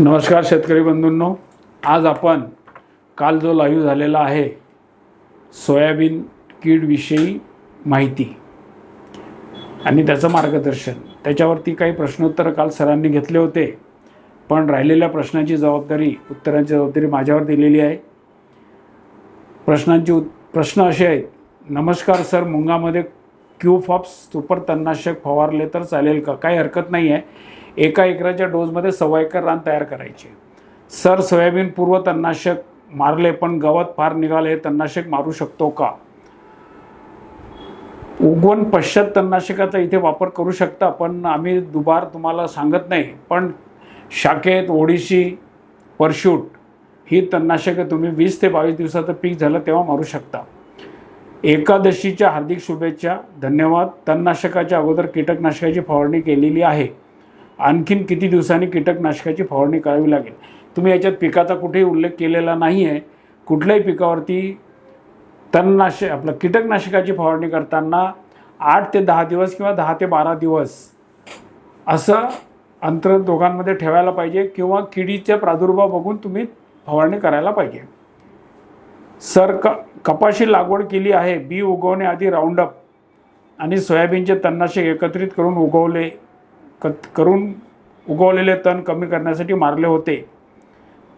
नमस्कार शेतकरी बंधूंनो. आज आपण काल जो लाईव्ह झालेला आहे सोयाबीन कीडविषयी माहिती आणि त्याचं मार्गदर्शन. त्याच्यावरती काही प्रश्नोत्तर काल सरांनी घेतले होते पण राहिलेल्या प्रश्नांची जबाबदारी उत्तरांची जबाबदारी माझ्यावर दिलेली आहे. प्रश्नांची उत प्रश्न असे आहेत नमस्कार सर मुंगामध्ये क्यूफॉप्स सुपर तणनाशक फवारले तर चालेल का? काही हरकत नाही आहे एका एकराच्या डोसमध्ये सव्वा एकर रान तयार करायचे. सर सोयाबीन पूर्व तणनाशक मारले पण गवत फार निघाले हे तणनाशक मारू शकतो का? उगवण पश्चात तणनाशकाचा इथे वापर करू शकता पण आम्ही दुबार तुम्हाला सांगत नाही. पण शाखेत ओडिशी परशूट ही तणनाशकं तुम्ही वीस ते बावीस दिवसाचं पीक झालं तेव्हा मारू शकता. एकादशीच्या हार्दिक शुभेच्छा धन्यवाद. तणनाशकाच्या अगोदर कीटकनाशकाची फवारणी केलेली आहे. आणखीन किती दिवसांनी कीटकनाशकाची फवारणी करावी लागेल? तुम्ही याच्यात पिकाचा कुठेही उल्लेख केलेला नाही आहे कुठल्याही पिकावरती तणनाशक आपलं कीटकनाशकाची फवारणी करताना आठ ते दहा दिवस किंवा दहा ते बारा दिवस असं अंतर दोघांमध्ये ठेवायला पाहिजे किंवा किडीचा प्रादुर्भाव बघून तुम्ही फवारणी करायला पाहिजे. सर क कपाशी लागवड केली आहे बी उगवण्याआधी राऊंडअप आणि सोयाबीनचे तणनाशक एकत्रित करून उगवले. क करून उगवलेले तण कमी करण्यासाठी मारले होते.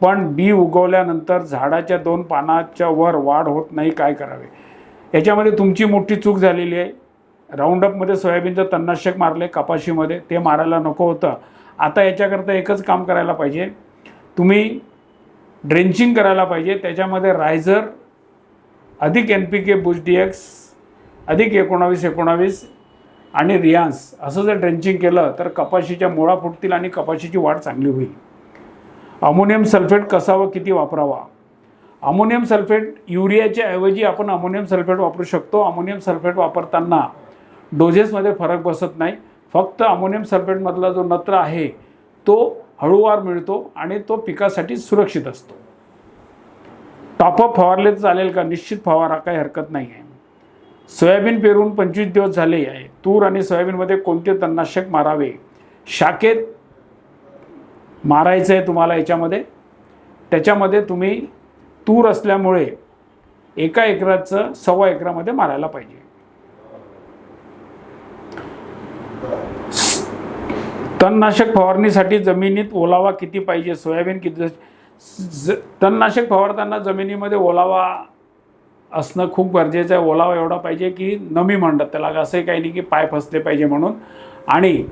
पण बी उगवल्यानंतर झाडाच्या दोन पानाच्या वर वाढ होत नाही काय करावे? याच्यामध्ये तुमची मोठी चूक झालेली आहे. राऊंडअपमध्ये सोयाबीनचं तणनाशक मारले कपाशीमध्ये. ते मारायला नको होतं. आता याच्याकरता एकच काम करायला पाहिजे. तुम्ही ड्रेंचिंग करायला पाहिजे. त्याच्यामध्ये रायझर अधिक N P K boost D X अधिक एकोणावीस एकोणावीस आणि रियान्स असं जर ड्रेंचिंग केलं तर कपाशीच्या मुळा फुटतील आणि कपाशीची वाढ चांगली होईल. अमोनियम सल्फेट कसा व किती वापरावा? अमोनियम सल्फेट युरियाच्या ऐवजी आपण अमोनियम सल्फेट वापरू शकतो. अमोनियम सल्फेट वापरताना डोजेसमध्ये फरक बसत नाही. फक्त अमोनियम सल्फेटमधला जो नत्र आहे तो हळूवार मिळतो आणि तो पिकासाठी सुरक्षित असतो. टॉपअप फवारले तर चालेल का? निश्चित फवारा काही हरकत नाही आहे सोयाबीन पेरून पंचवीस दिवस झाले आहे. तूर आणि सोयाबीनमध्ये कोणते तणनाशक मारावे? शाखेत मारायचं आहे तुम्हाला याच्यामध्ये? त्याच्यामध्ये तुम्ही तूर असल्यामुळे एका एकराचं सव्वा एकरामध्ये मारायला पाहिजे. तणनाशक फवारणीसाठी जमिनीत ओलावा किती पाहिजे? सोयाबीन किती ज तणनाशक फवारताना जमिनीमध्ये ओलावा असणं खूप गरजेचं आहे. ओलावा एवढा पाहिजे की नमी म्हणतात त्याला. असंही काही नाही की पाय फसले पाहिजे म्हणून. आणि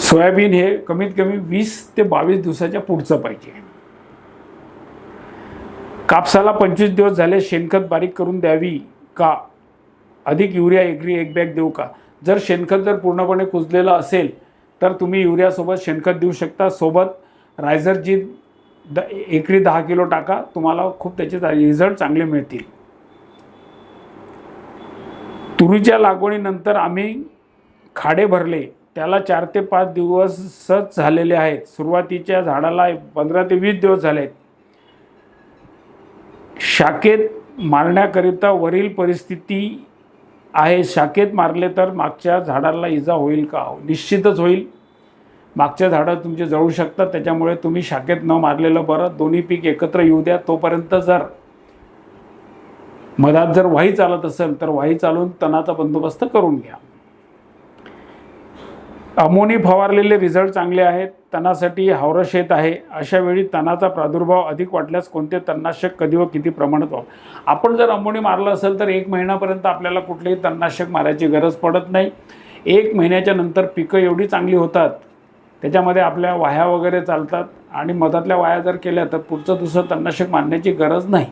सोयाबीन हे कमीत कमी वीस ते बावीस दिवसाच्या पुढचं पाहिजे. कापसाला पंचवीस दिवस झाले शेणखत बारीक करून द्यावी का? अधिक युरिया एकरी एक बॅग देऊ का? जर शेणखत जर पूर्णपणे कुजलेलं असेल तर तुम्ही युरियासोबत शेणखत देऊ शकता. सोबत रायझरची द एकरी दहा किलो टाका तुम्हाला खूप त्याचे रिझल्ट चांगले मिळतील. तुरीच्या लागवडीनंतर आम्ही खाडे भरले त्याला चार ते पाच दिवसच झालेले आहेत. सुरुवातीच्या झाडाला पंधरा ते वीस दिवस झालेत. शाखेत मारण्याकरिता वरील परिस्थिती आहे. शाखेत मारले तर मागच्या झाडाला इजा होईल का? निश्चितच होईल. मागच्या झाडं तुमचे जळू शकतात त्याच्यामुळे तुम्ही शाखेत न मारलेलं बरं. दोन्ही पीक एकत्र येऊ द्या तोपर्यंत जर मधात जर वाही चालत असेल तर वाही चालून तणाचा बंदोबस्त करून घ्या. अमोनी फवारलेले रिझल्ट चांगले आहेत तणासाठी हावरं शेत आहे. अशा वेळी तणाचा प्रादुर्भाव अधिक वाटल्यास कोणते तणनाशक कधी व किती प्रमाणात वापर आपण जर अमोनी मारलं असेल तर एक महिन्यापर्यंत आपल्याला कुठलेही तणनाशक मारायची गरज पडत नाही. एक महिन्याच्या नंतर पिकं एवढी चांगली होतात त्याच्यामध्ये आपल्या वाह्या वगैरे चालतात. आणि मधातल्या वाया जर केल्या तर पुढचं दुसरं तणनाशक मारण्याची गरज नाही.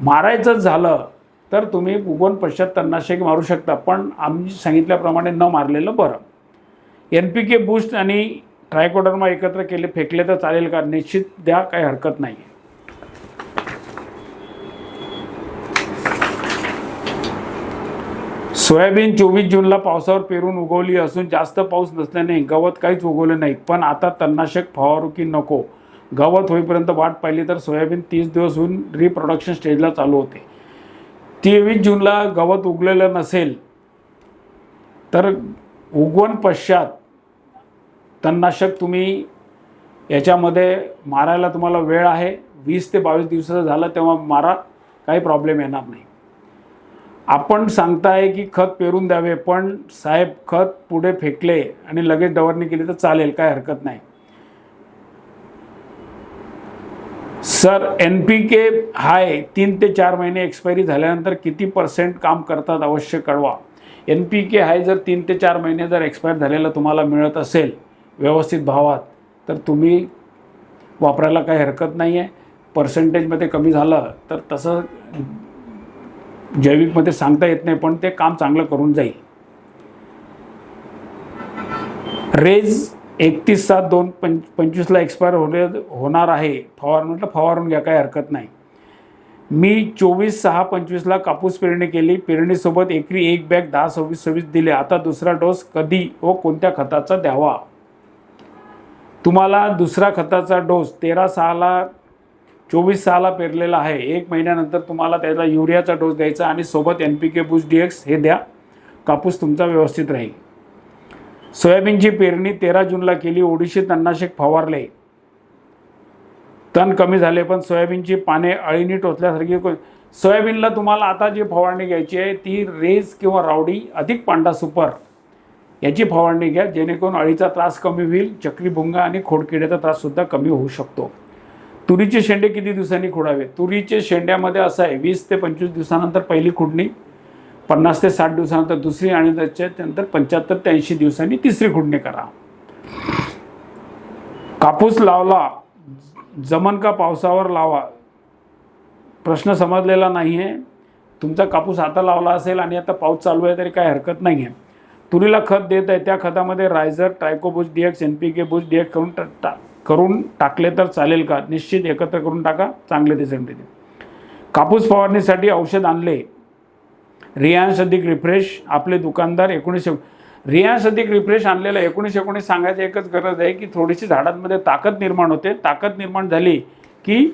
मारायचंच झालं तर तुम्ही उगवण पश्चात तणनाशक मारू शकता पण आम्ही सांगितल्याप्रमाणे न मारलेलं बरं. एन पी के बूस्ट आणि ट्रायकोडर्मा एकत्र केले फेकले तर चालेल का? निश्चित द्या काही हरकत नाही सोयाबीन चोवीस जूनला पावसावर पेरून उगवली असून जास्त पाऊस नसल्याने गवत काहीच उगवलं नाही पण आता तणनाशक फवारुकी नको. गवत होईपर्यंत वाट पाहिली तर सोयाबीन तीस दिवस होऊन रिप्रोडक्शन स्टेजला चालू होते. तेवीस जूनला गवत उगलेलं नसेल तर उगवण पश्चात तणनाशक तुम्ही याच्यामध्ये मारायला तुम्हाला वेळ आहे. वीस ते बावीस दिवसाचं झालं तेव्हा मारा. काही प्रॉब्लेम येणार नाही. आपण सांगताय की खत पेरून द्यावे पण साहेब खत पुढे फेकले आणि लगेच डवरणी केली तर चालेल काय हरकत नाही. Sir N P K high तीन ते चार महिने एक्सपायरी झाल्यानंतर किती पर्सेंट काम करतात अवश्य कळवा. एन पी के हाय जर तीन ते चार महिने जर एक्सपायर झालेलं तुम्हाला मिळत असेल व्यवस्थित भावात तर तुम्ही वापरायला काही हरकत नाही आहे पर्सेंटेजमध्ये कमी झालं तर तसं जैविकमध्ये सांगता येत नाही पण ते काम चांगलं करून जाईल. रेज एकतीस सात दोन पंच पंचवीसला एक्सपायर होणे होणार आहे. फवार म्हटलं फवारून घ्या काही हरकत नाही. मी चोवीस सहा पंचवीसला कापूस पेरणी केली. पेरणीसोबत एकरी एक बॅग दहा सव्वीस सव्वीस दिले. आता दुसरा डोस कधी व कोणत्या खताचा द्यावा? तुम्हाला दुसरा खताचा डोस तेरा सहाला चोवीस सहाला पेरलेला आहे. एक महिन्यानंतर तुम्हाला त्याला युरियाचा डोस द्यायचा आणि सोबत N P K boost D X हे द्या. कापूस तुमचा व्यवस्थित राहील. सोयाबीनची पेरणी तेरा जूनला केली ओडिशी तणनाशक फवारले. तण कमी झाले पण सोयाबीनची पाने अळीनी टोचल्यासारखी सोयाबीनला तुम्हाला आता जी फवारणी घ्यायची आहे ती रेज किंवा रावडी अधिक पांडा सुपर याची फवारणी घ्या जेणेकरून अळीचा त्रास कमी होईल चक्रीभुंगा आणि खोडकिड्याचा त्राससुद्धा कमी होऊ शकतो. तुरीचे शेंडे किती दिवसांनी खोडावे तुरीचे शेंड्यामध्ये असं आहे वीस ते पंचवीस दिवसानंतर पहिली खुडणी पन्नास ते साठ दिवसानंतर दुसरी आणि त्याच्यानंतर पंच्याहत्तर ते ऐंशी दिवसांनी तिसरी खुडणी करा. कापूस लावला जमन का पावसावर लावा? प्रश्न समजलेला नाही आहे तुमचा कापूस आता लावला असेल आणि आता पाऊस चालू आहे तरी काही हरकत नाही आहे तुरीला खत देत आहे त्या खतामध्ये riser ट्रायकोबुस DX N P K boost DX करून टा- करून टाकले तर चालेल का? निश्चित एकत्र करून टाका चांगले दिसेल देते कापूस फवारणीसाठी औषध आणले. रियांश अधिक रिफ्रेश आपले दुकानदार एकोणीसशे रियांश अधिक रिफ्रेश आणलेलं एकोणीसशे एकोणीस सांगायची एकच गरज आहे की थोडीशी झाडांमध्ये ताकद निर्माण होते. ताकद निर्माण झाली की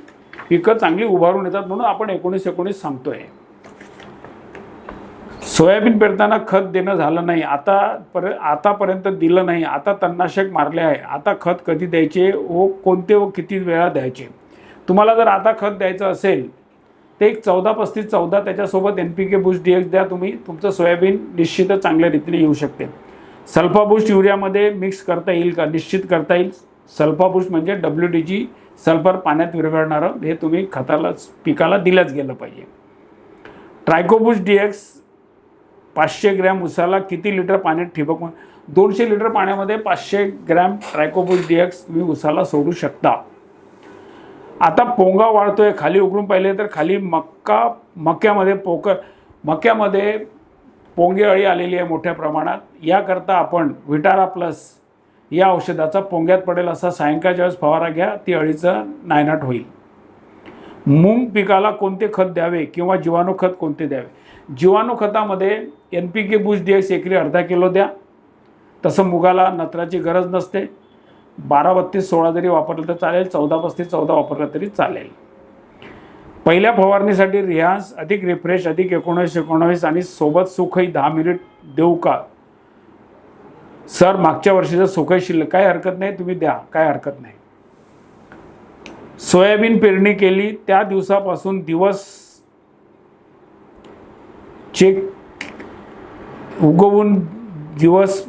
पिकं चांगली उभारून येतात म्हणून आपण एकोणीस एकोणीस आहे सोयाबीन पेरताना खत देणं झालं नाही. आता पर आतापर्यंत दिलं नाही. आता तणनाशक मारले आहे. आता खत कधी द्यायचे व कोणते व किती वेळा द्यायचे? तुम्हाला जर आता खत द्यायचं असेल ते एक चौदा पस्तीस चौदा त्याच्यासोबत N P K boost D X द्या तुम्ही. तुमचं सोयाबीन निश्चितच चांगल्या रीतीने येऊ शकते. सल्फा बुस्ट युरियामध्ये मिक्स करता येईल का? निश्चित करता येईल. सल्फा बुस्ट म्हणजे डब्ल्यू डी जी सल्फर पाण्यात विरघळणारं. हे तुम्ही खताला पिकाला दिल्याच गेलं पाहिजे. ट्रायकोबुस्ट डी एक्स पाचशे ग्रॅम उसाला किती लिटर पाण्यात ठिबक दोनशे लिटर पाण्यामध्ये पाचशे ग्रॅम ट्रायकोबुस डीएक्स तुम्ही उसाला सोडू शकता. आता पोंगा वाढतोय खाली उघडून पाहिले तर खाली मक्का मक्यामध्ये पोकर मक्यामध्ये पोंगे अळी आलेली आहे मोठ्या प्रमाणात. याकरता आपण विटारा प्लस या औषधाचा पोंग्यात पडेल असा सायंकाळच्या वेळेस फवारा घ्या ती अळीचं नायनाट होईल. मूग पिकाला कोणते खत द्यावे किंवा जीवाणू खत कोणते द्यावे? जीवाणू खतामध्ये N P K boost D X एकरी अर्धा किलो द्या. तसं मुगाला नत्राची गरज नसते. बारा बत्तीस सोळा जरी वापरलं तर चालेल चौदा पस्तीस चौदा वापरलं तरी चालेल. पहिल्या फवारणीसाठी रियाज अधिक रिफ्रेश अधिक एकोणावीस एकोणावीस आणि सोबत सुखही दहा मिनिट देऊ का? सर मागच्या वर्षीचं सुखई शिल्लक. काय हरकत नाही तुम्ही द्या. काय हरकत नाही. सोयाबीन पेरणी केली त्या दिवसापासून दिवस चेक उगवून दिवस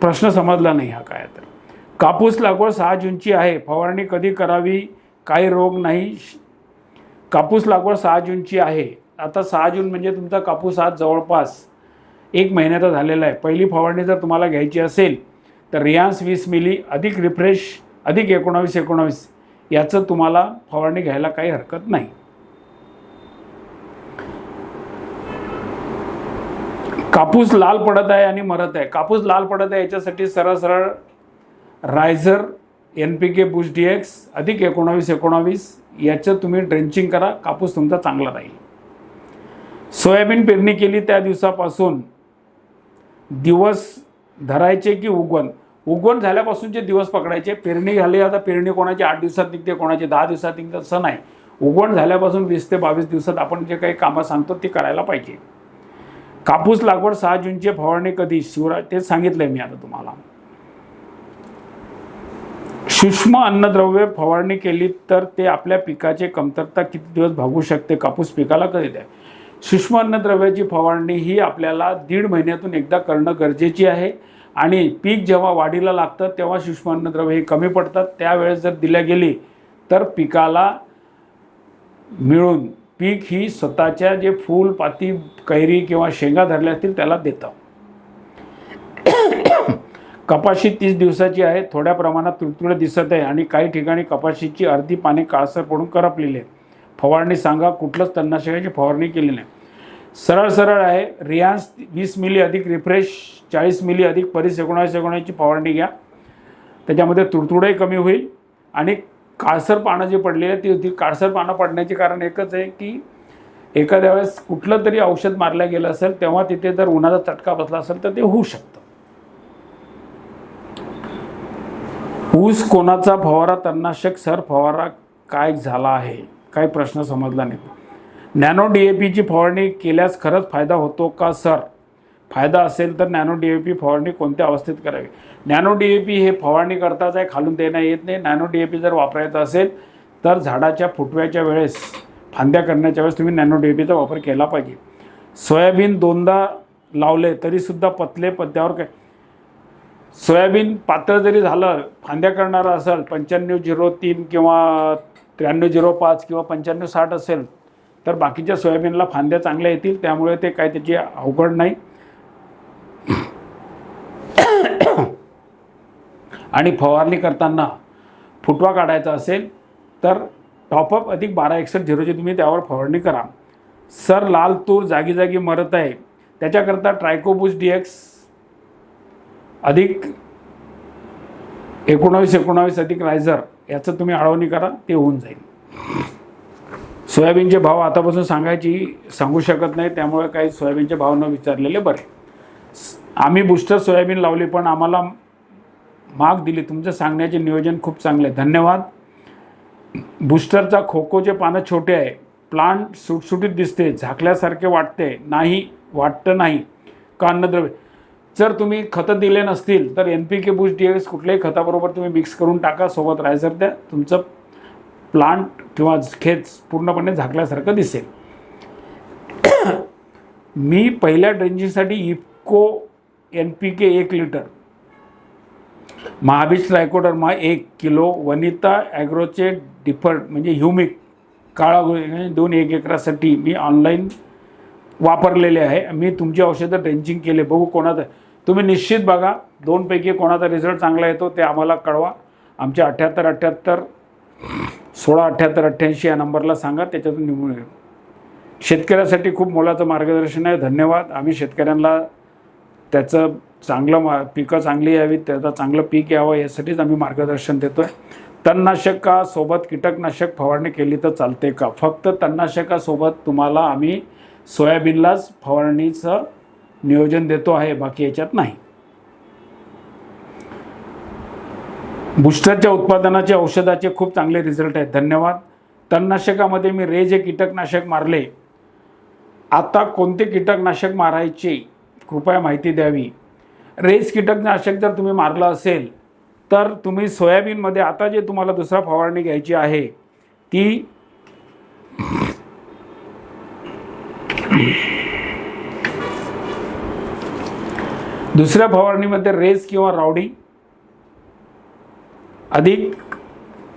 प्रश्न समजला नाही हा काय तर. कापूस लागवड सहा जूनची आहे. फवारणी कधी करावी? काही रोग नाही. कापूस लागवड सहा जूनची आहे. आता सहा जून म्हणजे तुमचा कापूस आज जवळपास एक महिन्याचा झालेला आहे. पहिली फवारणी जर तुम्हाला घ्यायची असेल तर रियांस वीस मिली अधिक रिफ्रेश अधिक एकोणावीस एकोणावीस याचं तुम्हाला फवारणी घ्यायला काही हरकत नाही. कापूस लाल पडत आहे आणि मरत आहे. कापूस लाल पडत आहे याच्यासाठी सरळ सरळ riser N P K boost D X अधिक एकोणावीस एकोणावीस याचं तुम्ही ड्रेंचिंग करा. कापूस तुमचा चांगला राहील. सोयाबीन पेरणी केली त्या दिवसापासून दिवस धरायचे की उगवण? उगवण झाल्यापासूनचे दिवस पकडायचे पेरणी झाली आता पेरणी कोणाची आठ दिवसात निघते कोणाची दहा दिवसात निघते असं नाही. उगवण झाल्यापासून वीस ते बावीस दिवसात आपण जे काही कामं सांगतो ती करायला पाहिजे. कापूस लागवड सहा जूनची फवारणी कधी? शिवराज तेच सांगितलं आहे मी आता तुम्हाला. सूक्ष्म अन्नद्रव्य फवारणी केली तर ते आपल्या पिकाचे कमतरता किती दिवस भागू शकते? कापूस पिकाला कधी द्या सूक्ष्म अन्नद्रव्याची फवारणी ही आपल्याला दीड महिन्यातून एकदा करणं गरजेची आहे. आणि पीक जेव्हा वाढीला लागतं तेव्हा सूक्ष्म अन्नद्रव्य हे कमी पडतात. त्यावेळेस जर दिल्या गेली तर पिकाला मिळून पीक ही स्वतःच्या जे फूल पाती कैरी किंवा शेंगा धरल्या असतील त्याला देतं. कपाशी तीस दिवसाची आहे थोड्या प्रमाणात तुडतुडे दिसत आहे आणि काही ठिकाणी कपाशीची अर्धी पाने काळसर पडून करपलेली आहेत. फवारणी सांगा कुठलंच तणनाशकाची फवारणी केली नाही. सरळ सरळ आहे रियान्स वीस मिली अधिक रिफ्रेश चाळीस मिली अधिक परीस एकोणावीस एकोणावीसची फवारणी घ्या. त्याच्यामध्ये तुडतुडही कमी होईल आणि काळसर पानं जी पडलेली आहेत ती होती. काळसर पानं पडण्याचे कारण एकच आहे की एखाद्या वेळेस कुठलं तरी औषध मारलं गेलं असेल तेव्हा तिथे जर उन्हाचा चटका बसला असेल तर ते होऊ शकतं. ऊस कोणाचा फवारा तणनाशक सर फवारा काय झाला आहे? काय प्रश्न समजला नाही. नॅनो डी ए पीची फवारणी केल्यास खरंच फायदा होतो का सर? फायदा असेल तर नॅनो डी ए पी फवारणी कोणत्या अवस्थेत करावी? नॅनो डी ए पी हे फवारणी करताच आहे खालून देण्यात येत नाही. नॅनो डी ए पी जर वापरायचं असेल तर झाडाच्या फुटव्याच्या वेळेस फांद्या करण्याच्या वेळेस तुम्ही नॅनो डी ए पीचा वापर केला पाहिजे. सोयाबीन दोनदा लावले तरीसुद्धा पतले पत्त्यावर काय? सोयाबीन पातळ जरी झालं फांद्या करणारं असेल पंच्याण्णव झिरो तीन किंवा त्र्याण्णव झिरो पाच किंवा पंच्याण्णव साठ असेल तर बाकीच्या सोयाबीनला फांद्या चांगल्या येतील. त्यामुळे ते काय त्याची अवघड नाही. आणि फवारणी करताना फुटवा काढायचा असेल तर टॉपअप अधिक बारा एकसष्ट झिरोची तुम्ही त्यावर फवारणी करा. सर लाल तूर जागी जागी मरत आहे. त्याच्याकरता ट्रायकोबुस डी एक्स अधिक एकोणावीस एकोणावीस अधिक रायझर याचं तुम्ही आळवणी करा ते होऊन जाईल. सोयाबीनचे भाव आतापासून सांगायची सांगू शकत नाही त्यामुळे काही सोयाबीनचे भाव न विचारलेले बरे. आम्ही बूस्टर सोयाबीन लावली पण आम्हाला माग दिली. तुमचं सांगण्याचे नियोजन खूप चांगले धन्यवाद. बुस्टरचा खोकोचे पानं छोटे आहे. प्लांट सुटसुटीत दिसते झाकल्यासारखे वाटते. नाही वाटतं नाही. का अन्नद्रव्य जर तुम्ही खतं दिले नसतील तर N P K boost D S कुठल्याही खताबरोबर तुम्ही मिक्स करून टाका. सोबत रायझर त्या तुमचं प्लांट किंवा खेत पूर्णपणे झाकल्यासारखं दिसेल. मी पहिल्या ड्रेंजिंगसाठी इफ एन पी के एक लिटर. महाबीज ट्रायकोडर्मा एक किलो वनिता ॲग्रोचे डिफर्ड म्हणजे ह्युमिक काळा म्हणजे दोन एक एकरासाठी मी ऑनलाईन वापरलेले आहे. मी तुमची औषधं ड्रेंचिंग केले बघू कोणाचं. तुम्ही निश्चित बघा दोनपैकी कोणाचा रिझल्ट चांगला येतो ते आम्हाला कळवा. आमच्या अठ्ठ्याहत्तर अठ्ठ्याहत्तर सोळा अठ्ठ्याहत्तर अठ्ठ्याऐंशी या नंबरला सांगा त्याच्यातून निवडून शेतकऱ्यासाठी खूप मोलाचं मार्गदर्शन आहे. धन्यवाद. आम्ही शेतकऱ्यांना त्याचं चांगलं मा पिकं चांगली यावीत त्याचं चांगलं पीक यावं यासाठीच आम्ही मार्गदर्शन देतो आहे तणनाशकासोबत कीटकनाशक फवारणी केली तर चालते का? फक्त तणनाशकासोबत तुम्हाला आम्ही सोयाबीनलाच फवारणीचं नियोजन देतो आहे बाकी याच्यात नाही. बुस्टरच्या उत्पादनाचे औषधाचे खूप चांगले रिझल्ट आहेत. धन्यवाद. तणनाशकामध्ये मी रे जे कीटकनाशक मारले. आता कोणते कीटकनाशक मारायचे? कृपया माहिती द्यावी. रेस कीटकनाशक जर तुम्ही मारलं असेल तर तुम्ही सोयाबीनमध्ये आता जे तुम्हाला दुसरा फवारणी घ्यायची आहे ती दुसऱ्या फवारणीमध्ये रेस किंवा रावडी अधिक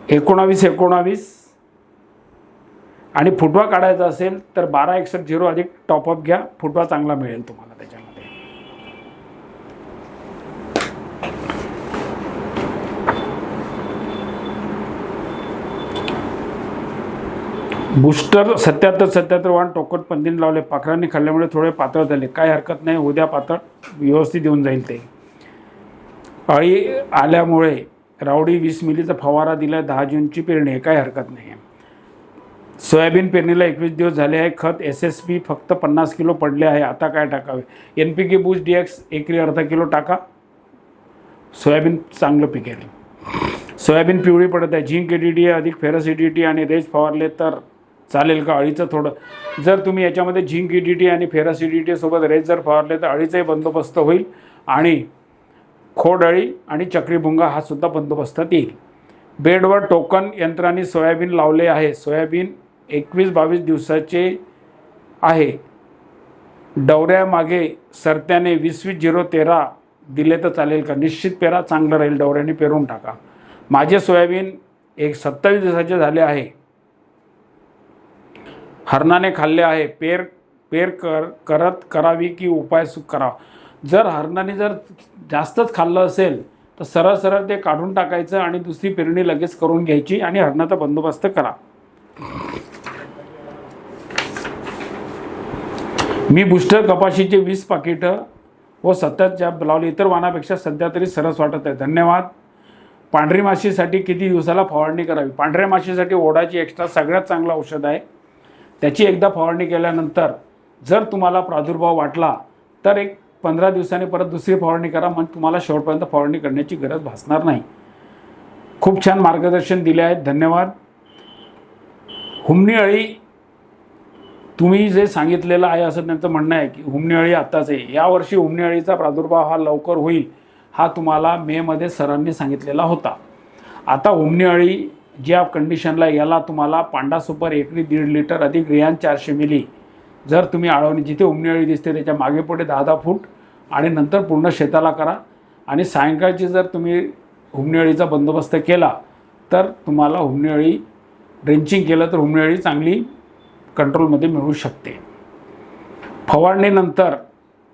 एकोणावीस एकोणावीस आणि फुटवा काढायचा असेल तर बारा एकसष्ट झिरो अधिक टॉपअप घ्या फुटवा चांगला मिळेल तुम्हाला त्याच्या बूस्टर सत्याहत्तर सत्याहत्तर वाण टोकट पंदीन लावले. पाखरांनी खाल्ल्यामुळे थोडे पातळ झाले. काय हरकत नाही उद्या पातळ व्यवस्थित येऊन जाईल ते. अळी आल्यामुळे रावडी वीस मिलीचा फवारा दिला दहा जूनची पेरणी आहे काय हरकत नाही. आहे सोयाबीन पेरणीला एकवीस दिवस झाले आहे खत एस एस पी फक्त पन्नास किलो पडले आहे आता काय टाकावे? N P K boost D X एकरी अर्धा किलो टाका. सोयाबीन चांगलं पिकेल. सोयाबीन पिवळी पडत आहे. झिंक एडिटी अधिक फेरसिडिटी आणि रेज फवारले तर चालेल का? अळीचं थोडं जर तुम्ही याच्यामध्ये झिंक इडिटी आणि फेरासिडिटीसोबत रेस जर फवारले तर अळीचाही बंदोबस्त होईल आणि खोडअळी आणि चक्रीभुंगा हा सुद्धा बंदोबस्तात येईल. बेडवर टोकन यंत्राने सोयाबीन लावले आहे. सोयाबीन एकवीस बावीस दिवसाचे आहे. डवऱ्यामागे सरत्याने वीस वीस झिरो तेरा दिले तर चालेल का? निश्चित पेरा चांगलं राहील. डवऱ्याने पेरून टाका. माझे सोयाबीन एक सत्तावीस दिवसाचे झाले आहे. हरणाने खाल्ले आहे. पेर पेर कर करत करावी की उपाय सु करावा जर हरणाने जर जास्तच खाल्लं असेल तर सरळ सरळ ते काढून टाकायचं आणि दुसरी पेरणी लगेच करून घ्यायची आणि हरणाचा बंदोबस्त करा. मी बुस्टर कपाशीचे वीस पाकिटं व सतत जॅब लावली इतर वानापेक्षा सध्या तरी सरस वाटत आहे. धन्यवाद. पांढरी माशीसाठी किती दिवसाला फवारणी करावी? पांढऱ्या माशीसाठी ओढाची एक्स्ट्रा सगळ्यात चांगलं औषध आहे. त्याची एकदा फवारणी केल्यानंतर जर तुम्हाला प्रादुर्भाव वाटला तर एक पंधरा दिवसांनी परत दुसरी फवारणी करा म्हणजे तुम्हाला शेवटपर्यंत फवारणी करण्याची गरज भासणार नाही. खूप छान मार्गदर्शन दिले आहेत धन्यवाद. हुमणी अळी तुम्ही जे सांगितलेलं आहे असं त्यांचं म्हणणं आहे की हुमणी अळी आत्ताच आहे. यावर्षी हुमणी अळीचा प्रादुर्भाव हा लवकर होईल हा तुम्हाला मेमध्ये सरांनी सांगितलेला होता. आता हुमणी अळी ज्या कंडिशनला याला तुम्हाला पांडा सुपर एकरी दीड लिटर अधिक रियान चारशे मिली. जर तुम्ही आळवणी जिथे हुमणी दिसते त्याच्यामागे पुढे दहा दहा फूट आणि नंतर पूर्ण शेताला करा. आणि सायंकाळची जर तुम्ही हुमणीअळीचा बंदोबस्त केला तर तुम्हाला हुमणी ड्रेंचिंग केलं तर हुमणीअळी चांगली कंट्रोलमध्ये मिळू शकते. फवारणीनंतर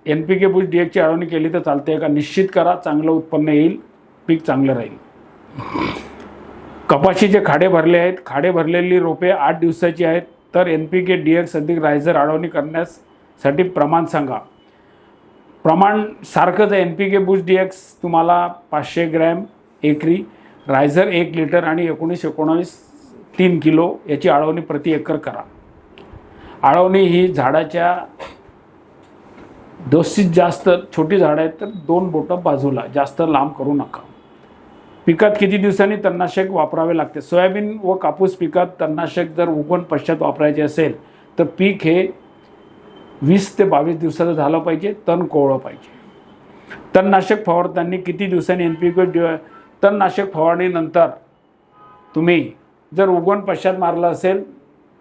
N P K boost D एचची आळवणी केली तर चालते का? निश्चित करा चांगलं उत्पन्न येईल पीक चांगलं राहील. कपाशीचे खाडे भरले आहेत खाडे भरलेली रोपे आठ दिवसाची आहेत तर N P K D X अधिक रायझर आळवणी करण्यासाठी प्रमाण सांगा. प्रमाण सारखंच आहे N P K boost D X तुम्हाला पाचशे ग्रॅम एकरी रायझर एक लिटर आणि एकोणीस एकोणावीस तीन किलो याची आळवणी प्रति एकर करा. आळवणी ही झाडाच्या दोस्तीत जास्त छोटी झाडं आहेत तर दोन बोटं बाजूला जास्त लांब करू नका. पिकात किती दिवसांनी तणनाशक वापरावे लागते? सोयाबीन व कापूस पिकात तणनाशक जर उगवण पश्चात वापरायचे असेल तर पीक हे वीस ते बावीस दिवसाचं झालं पाहिजे तण कोवळं पाहिजे. तणनाशक फवारताना किती दिवसांनी एन पी के तणनाशक फवारणीनंतर तुम्ही जर उगवण पश्चात मारलं असेल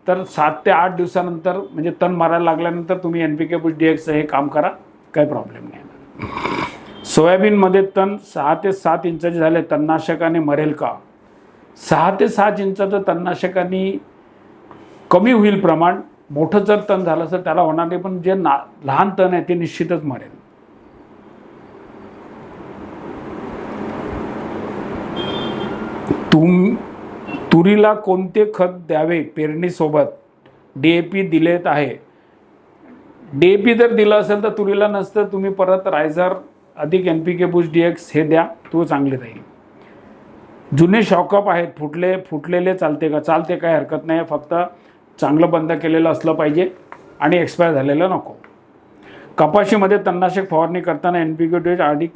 तर सात ते आठ दिवसानंतर म्हणजे तण मारायला लागल्यानंतर तुम्ही N P K boost D एक्सचं हे काम करा काही प्रॉब्लेम नाही. सोयाबीनमध्ये तण सहा ते सात इंचाचे झाले तणनाशकाने मरेल का? सहा ते सात इंचाचं तणनाशकाने कमी होईल प्रमाण मोठं जर तण झालं असेल त्याला होणार नाही पण जे ना लहान तण आहे ते निश्चितच मरेल. तुम तुरीला कोणते खत द्यावे पेरणीसोबत? डी ए पी दिलेत आहे. डी ए पी जर दिलं असेल तर तुरीला नसतं तुम्ही परत रायझर अधिक N P K boost D X हे द्या तो चांगले राहील. जुने शॉकअप आहेत फुटले फुटलेले चालते का? चालते काय हरकत नाही. फक्त चांगलं बंद केलेलं असलं पाहिजे आणि एक्सपायर झालेलं नको. कपाशीमध्ये तणनाशक फवारणी करताना एन पी के डी आणि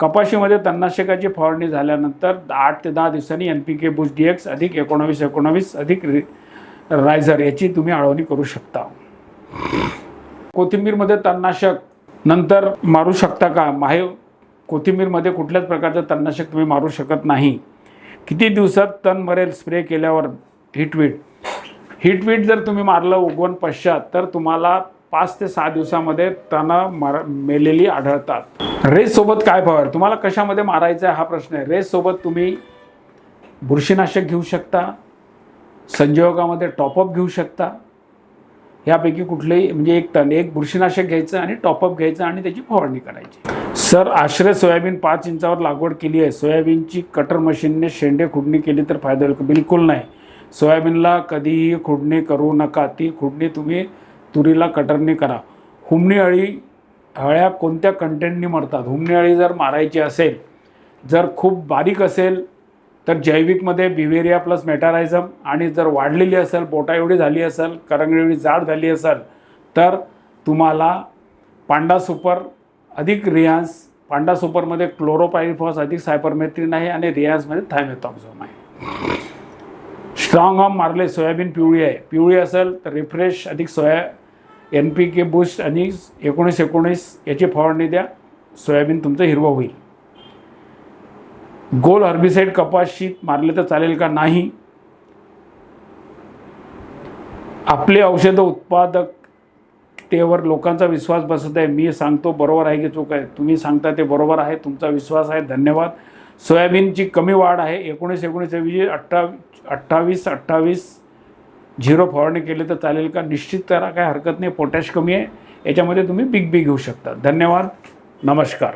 कपाशीमध्ये तणनाशकाची फवारणी झाल्यानंतर आठ ते दहा दिवसांनी N P K boost D X अधिक एकोणावीस एकोणावीस अधिक रायझर याची तुम्ही आळवणी करू शकता. कोथिंबीरमध्ये तणनाशक नंतर मारू शकता का? माहे कोथिंबीरमध्ये कुठल्याच प्रकारचं तणनाशक तुम्ही मारू शकत नाही. किती दिवसात तण मरेल? स्प्रे केल्यावर. हिटवीट हिटवीट जर तुम्ही मारलं उगवण पश्चात तर तुम्हाला पाच ते सहा दिवसामध्ये तणं मर मेलेली आढळतात. रेससोबत काय फवार तुम्हाला कशामध्ये मारायचा आहे हा प्रश्न आहे. रेससोबत तुम्ही बुरशीनाशक घेऊ शकता संजयोगामध्ये टॉपअप घेऊ शकता ह्यापैकी कुठलेही म्हणजे एक टन एक बुरशीनाशक घ्यायचं आणि टॉपअप घ्यायचं आणि त्याची फवारणी करायची. सर आश्रय सोयाबीन पाच इंचावर लागवड केली आहे. सोयाबीनची कटर मशीनने शेंडे खुडणी केली तर फायदा होईल बिलकुल नाही. सोयाबीनला कधीही खुडणी करू नका. ती खुडणी तुम्ही तुरीला कटरने करा. हुमणी अळी अळ्या कोणत्या कंटेंटनी मरतात? हुमणी अळी जर मारायची असेल जर खूप बारीक असेल तर जैविकमध्ये बिवेरिया प्लस मेटारायझम आणि जर वाढलेली असेल बोटा एवढी झाली असेल करंगळी एवढी जाड झाली असेल तर तुम्हाला पांडा सुपर अधिक रियान्स पांडा सुपरमध्ये क्लोरोपायरिफॉस अधिक सायपरमेथ्रिन आहे आणि रियान्समध्ये थायमेथॉक्झोम आहे. स्ट्रॉंग आर्म मारले सोयाबीन पिवळी आहे. पिवळी असेल तर रिफ्रेश अधिक soya N P K boost आणि एकोणीस एकोणीस याची फवारणी द्या. सोयाबीन तुमचं हिरवं होईल. गोल हर्बिसाईड कपाशीत मारले तर चालेल का? नाही. आपले औषध उत्पादक तेवर लोकांचा विश्वास बसत आहे. मी सांगतो बरोबर आहे की चूक आहे? तुम्ही सांगता ते बरोबर आहे. तुमचा विश्वास आहे. धन्यवाद. सोयाबीनची कमी वाढ आहे. एकोणीस एकोणीस ऐवजी अठ्ठा अठ्ठावीस अठ्ठावीस झिरो फवारणी केली तर चालेल का? निश्चित करा. काय हरकत नाही. पोटॅश कमी आहे. याच्यामध्ये तुम्ही बिग बी घेऊ शकता. धन्यवाद. नमस्कार.